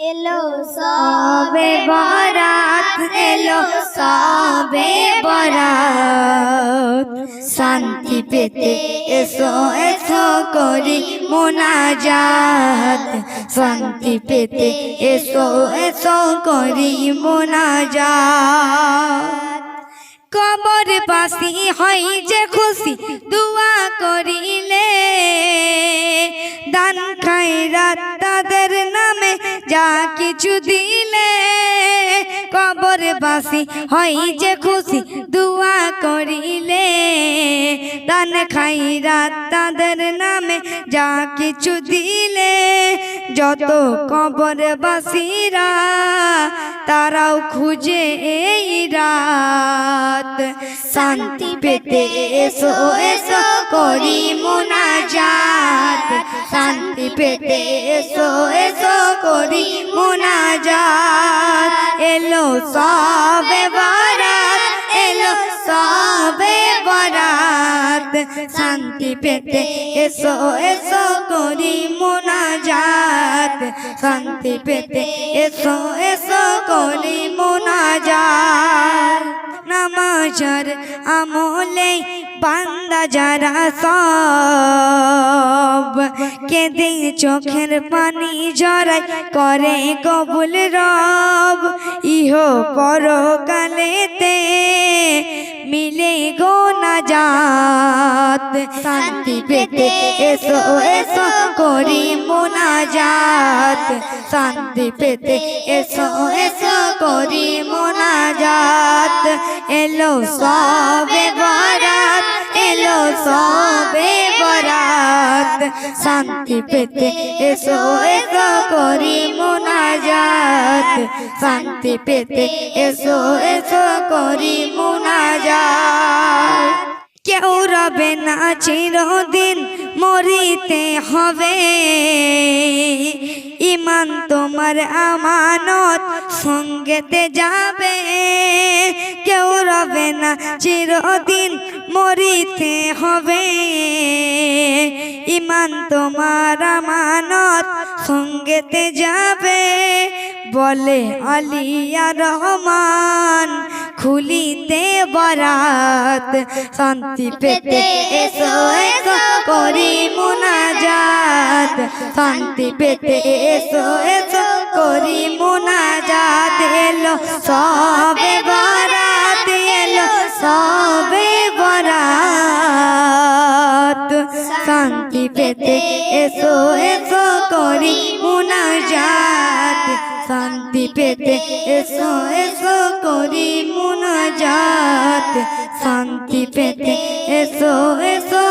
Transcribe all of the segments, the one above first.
এলো সবে বরাত এলো সবে বরাত। শান্তি পেতে এসো এসো করি মোনাজাত। শান্তি পেতে এসো এসো করি মোনাজাত। কবর বাসি হয় যে খুশি দুয়া করিলে। দান যা কিছু দিলে কবর বাসি হয় যে খুশি দুয়া করিলে। তাদের নামে যা কিছু দিলে। যত কবর বাসিরা তারাও খুঁজে এই রাত শান্তি পেতে এসো এসো করি মোনাজাত। শান্তি পেতে এসো এসো করি মোনাজাত। এলো সবে বারাত, এলো সবে বারাত। শান্তি পেতে এসো এসো করি মোনাজাত। শান্তি পেতে এসো এসো করি মোনাজাত। নামাজার আমলে বান্দা যারা সব কেঁদে চোখের পানি জড়াই করে কবুল রব। ইহ পরকালেতে না যাত শান্তি পেতে এসো এসো করি মোনাজাত। শান্তি পেতে এসো এসো করি মোনাজাত। এলো সবে বরাত, এলো সবে বরাত। শান্তি পেতে এসো এসো করি মোনাজাত। শান্তি পেতে এসো এসো করি মোনাজাত। কেউ রবে না চিরদিন মরিতে হবে। ইমান তোমার আমানত সঙ্গেতে যাবে। কেউ রবে না চিরদিন মরিতে হবে। ইমান তোমার আমানত সঙ্গেতে যাবে। বলে আলিয়া রহমান খুলিতে বরাত। শান্তি পেতে এসো এসো করি মোনাজাত। শান্তি পেতে এসো এসো করি মোনাজাত। এলো, সবে বরাত, এলো, সবে বরাত। শান্তি পেতে এসো এসো করি মোনাজাত। শান্তি পেতে এসো এসো করি মুনাজাত শান্তি পেতে এসো এসো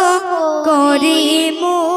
করি মোনা